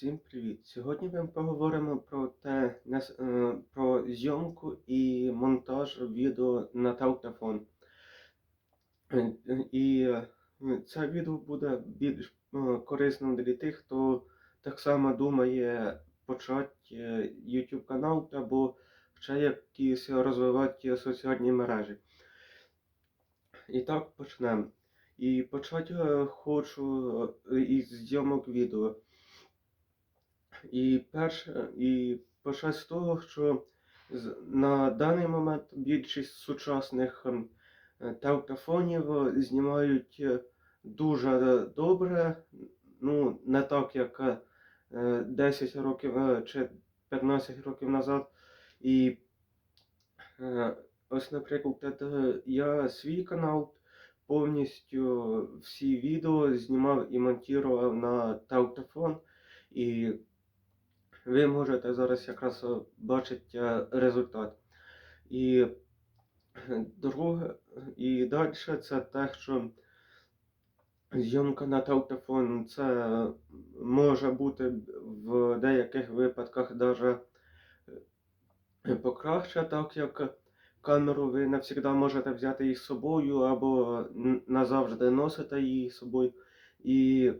Всім привіт! Сьогодні ми поговоримо про те, е, про зйомку і монтаж відео на телефон. Е, е, І це відео буде більш корисним для тих, хто так само думає почати YouTube канал або ще якісь розвивати соціальні мережі. І так почнемо. І почати хочу із зйомок відео. І перше, і почати з того, що на даний момент більшість сучасних ем, телефонів е, знімають е, дуже е, добре, ну не так як е, 10 років чи 15 років назад. І ось, наприклад, я свій канал повністю всі відео знімав і монтував на телефон. І ви можете зараз якраз е, бачити е, результат. І е, друге, і далі це те, що зйомка на телефон це може бути в деяких випадках навіть покраще, так як камеру ви завжди можете взяти її з собою або назавжди носите її з собою. І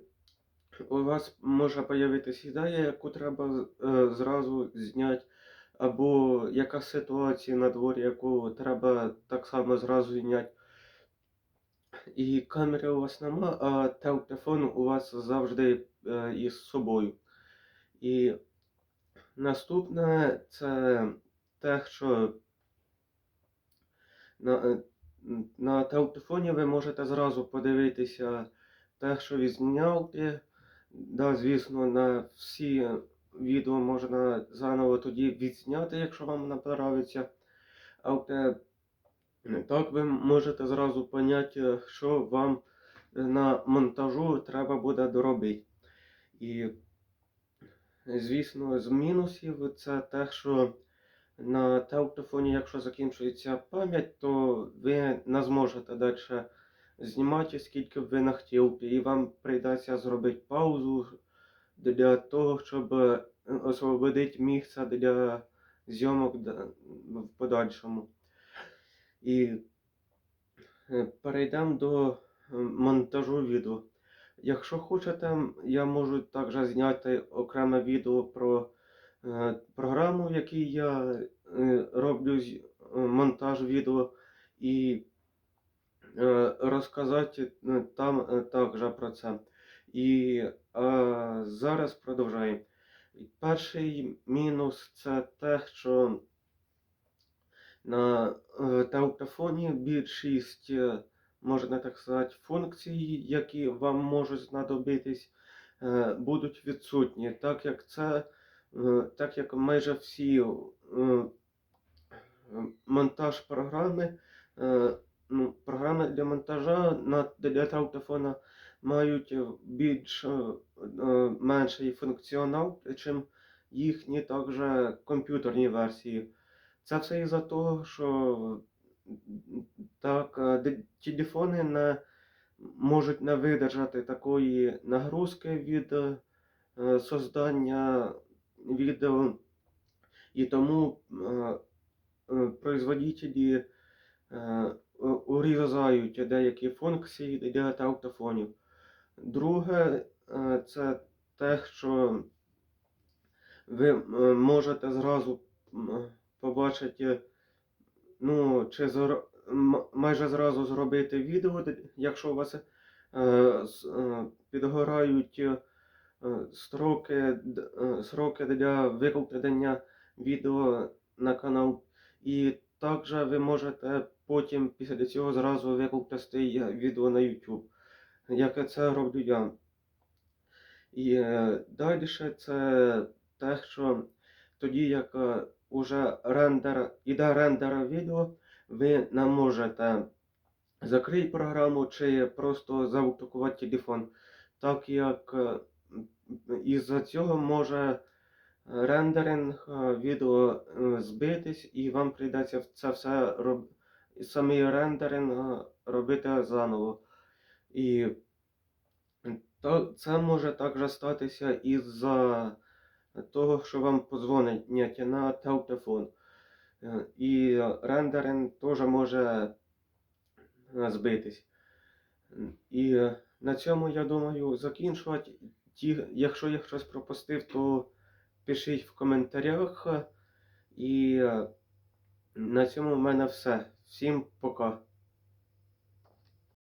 у вас може з'явитися ідея, яку треба е, зразу зняти, або яка ситуація на дворі, яку треба так само зразу зняти. І камери у вас нема, а телефон у вас завжди е, із собою. І наступне це те, що на, е, на телефоні ви можете зразу подивитися те, що зняли. Да, звісно, на всі відео можна заново тоді відзняти, якщо вам не подобається. Але так ви можете зразу поняти, що вам на монтажу треба буде доробити. І, звісно, з мінусів це те, що на телефоні, якщо закінчується пам'ять, то ви не зможете далі знімати, скільки б ви не хотіли, і вам прийдеться зробити паузу для того, щоб е, освободити місце для зйомок в подальшому. І е, перейдемо до е, монтажу відео. Якщо хочете, я можу також зняти окреме відео про програму, в якій я роблю монтаж відео, і розказати е, там е, також про це. І е, зараз продовжаємо. Перший мінус це те, що на телефоні більшість, можна так сказати, функцій, які вам можуть знадобитись, будуть відсутні, так як це, так як майже всі монтаж програми, ну, програми для монтажа на, для телефона мають е, більш е, е, менший функціонал, чим їхні також комп'ютерні версії. Це все із-за того, що так, телефони не можуть не видержати такої нагрузки від создання відео, і тому производителі урізають деякі функції для телефонів. Друге, е, це те, що ви е, можете зразу побачити, ну, чи зро- майже зразу зробити відео, якщо у вас е, підгорають строки, сроки для викладення відео на канал. І також ви можете потім після цього зразу викласти відео на YouTube, як я це роблю я. І е, далі це те, що тоді як е, уже рендер, іде рендер відео, ви не можете закрити програму чи просто заблокувати телефон, так як е, із-за цього може рендеринг відео збитись, і вам прийдеться це все роб... самий рендеринг е, робити заново. І то це може також статися із-за того, що вам позвонить на телефон. Е, І рендеринг теж може е, збитись. І на цьому, я думаю, закінчувати. Якщо я щось пропустив, то пишіть в коментарях. І на цьому в мене все. Всім пока.